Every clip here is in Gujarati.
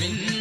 i been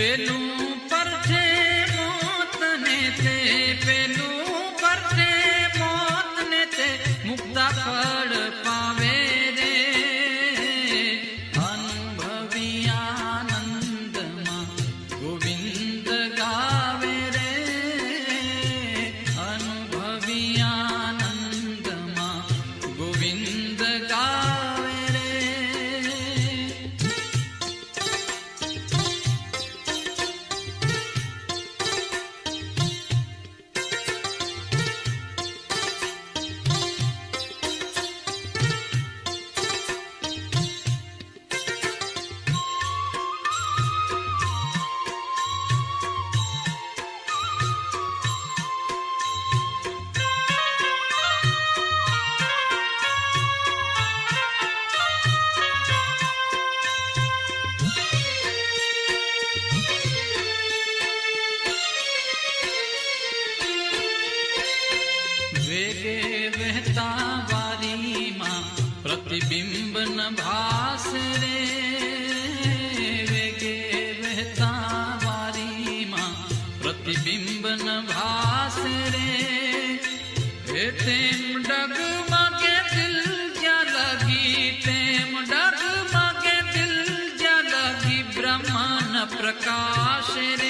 પેલું પરઠે મોતને તે પેલું પરઠે મોતને તે મુક્તા ફળ પ્રતિબિંબ ન ભાસ રે તેમ તેમ કે દિલ જ્યાં લગી, તેમ ડગમગે દિલ જ્યાં લગી બ્રહ્માન પ્રકાશ રે.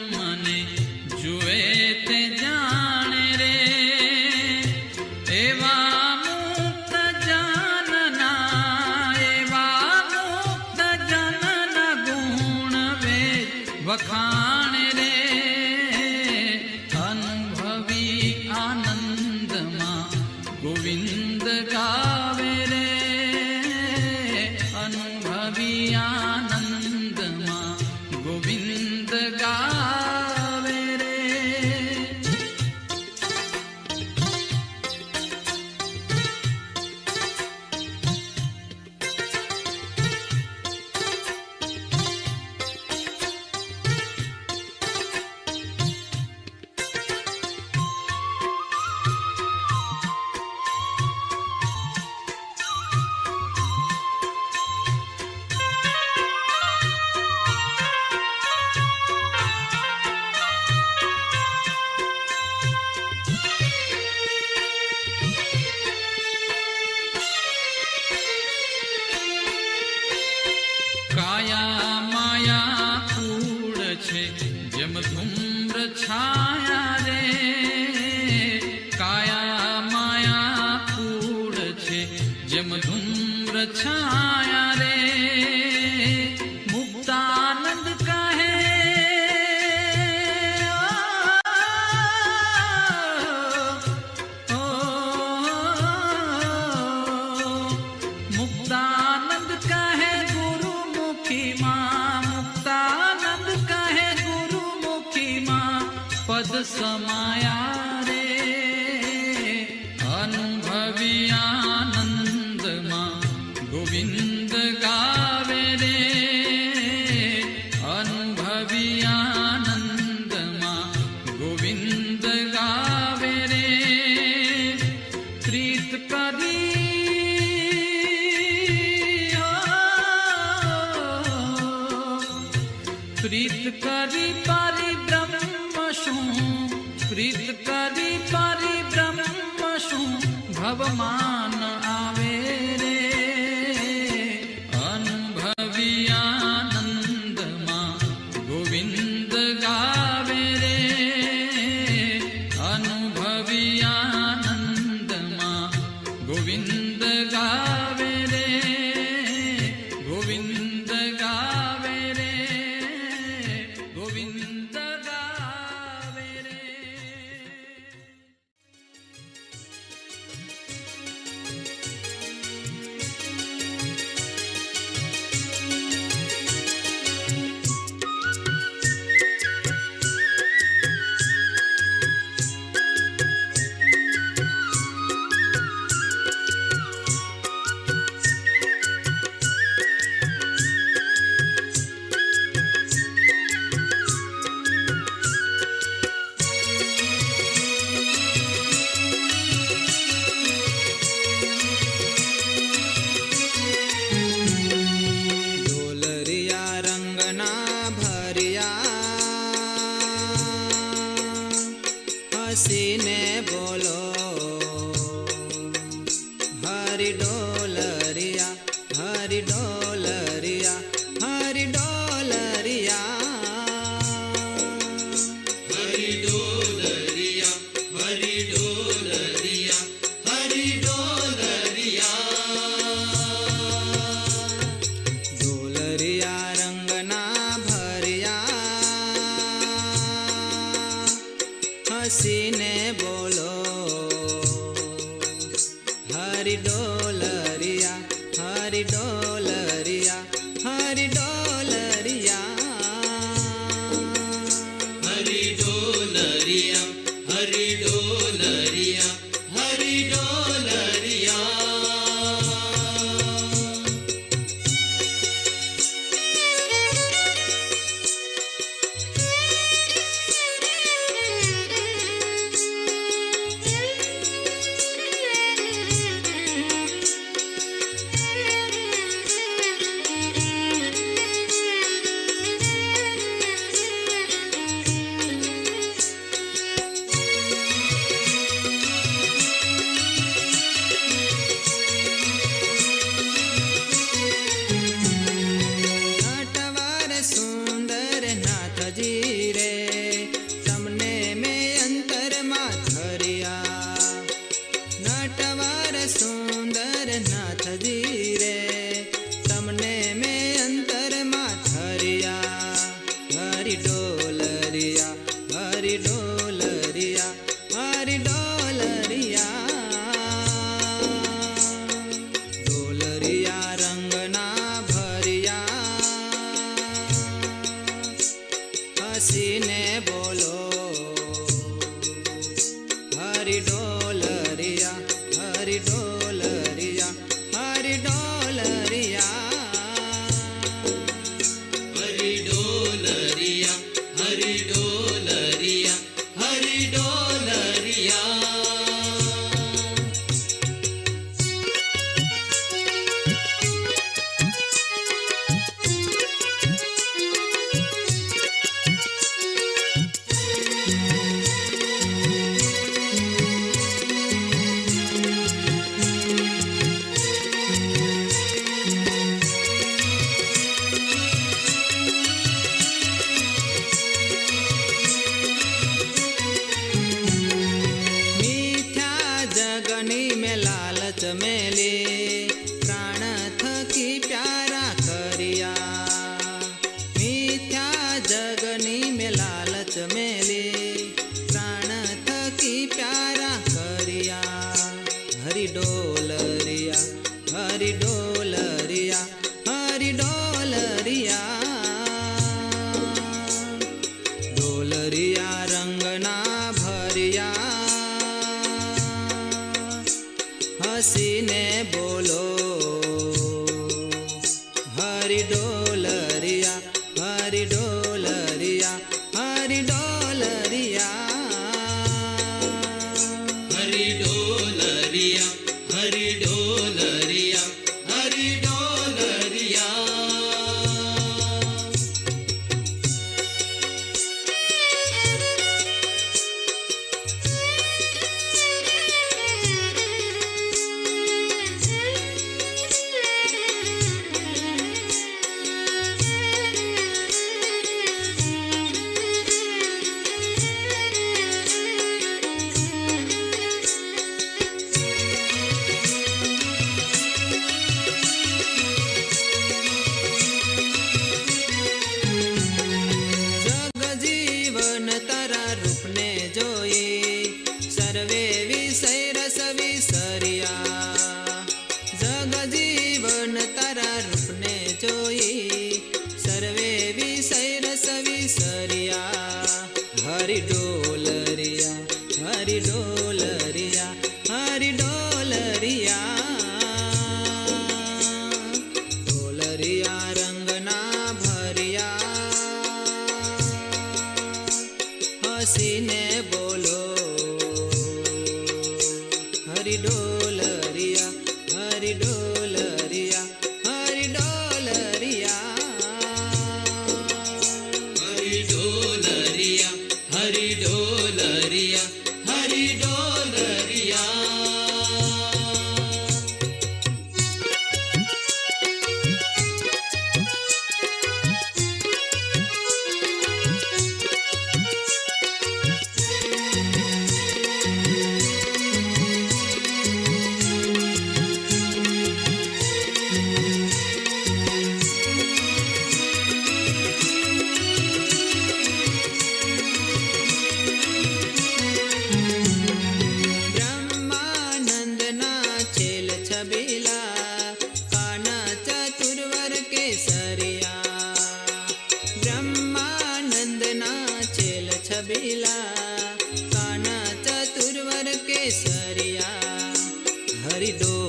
ना છાયા માયા પૂળ છે જેમ ધૂમ્ર છાયા समाया அவமா ಮಾಡಿಡೋ सीने बो ಮಾಡಿದೋ केला कानाचा तुरवर केसरिया हरिदो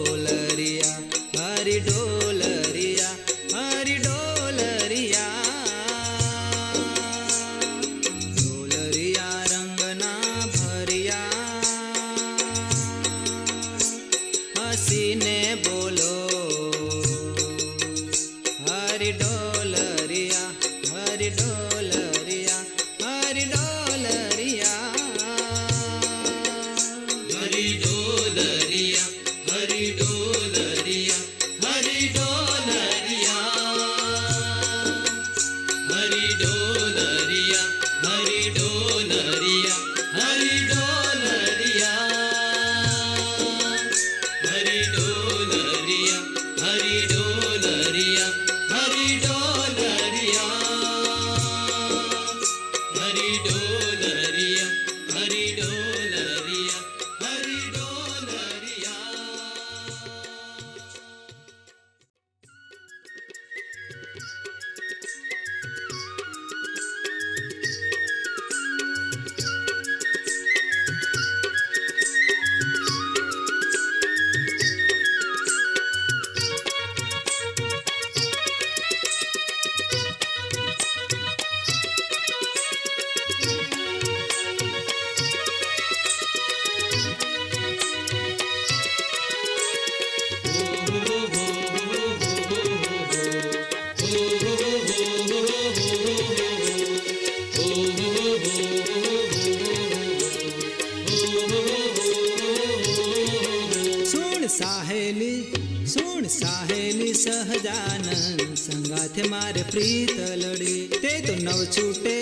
આનંદ સંગાથે મારે પ્રીત લડી. તે તો નવ છૂટે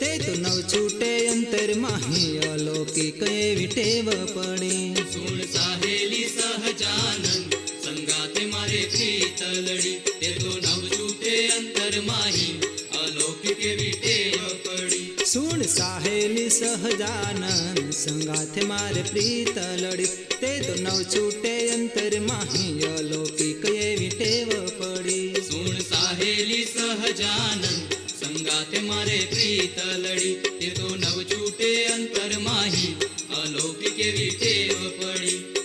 તે તો નવ છૂટે અંતર માહી અલૌકિક એવી ટેવ પડી. સુણ સાહેલી સહજાનંદ સંગાથે મારે પ્રીત લડી. તે તો નવ છૂટે અંતર માહી અલૌકિક એવી પડી. સુણ સાહેલી સહજાનંદ સંગાથે મારે પ્રીત લડી. તે તો નવ છૂટે અંતર મારે પ્રીતલડી તે તો નવ છૂટે અંતર માહી. અલૌકિક એવી પડી.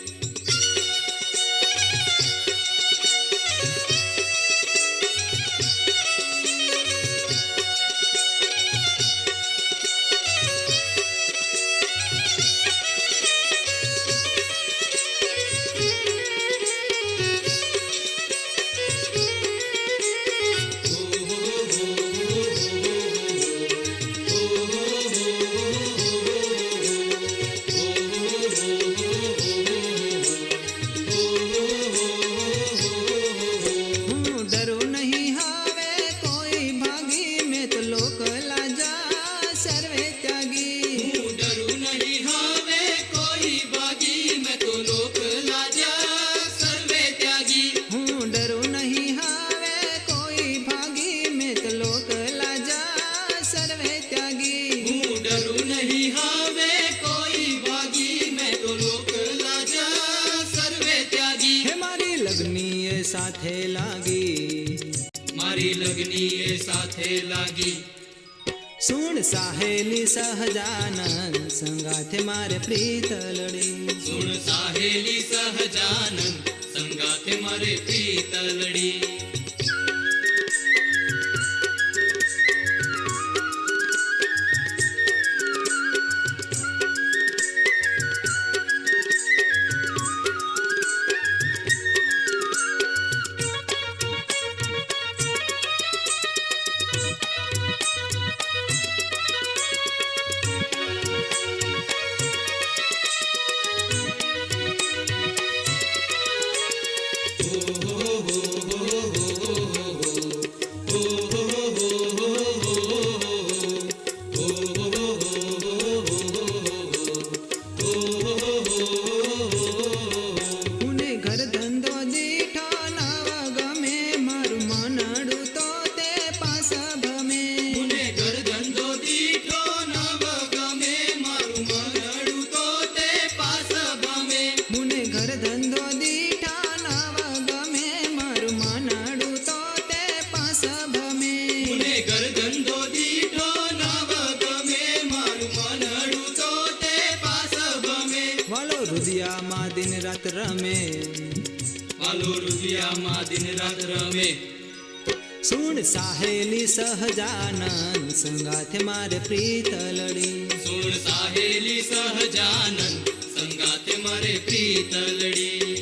तळे तलडे. सोड साहेली सहजानन संगाते मारे पी तलडी. રુદિયામાં દિન રાત રમે. વાલો રુદિયામાં દિન રાત રમે. સુણ સાહેલી સહજાનંદ સંગાથે મારે પ્રીત લડી. સુણ સાહેલી સહજાનંદ સંગાથે મારે પ્રીત લડી.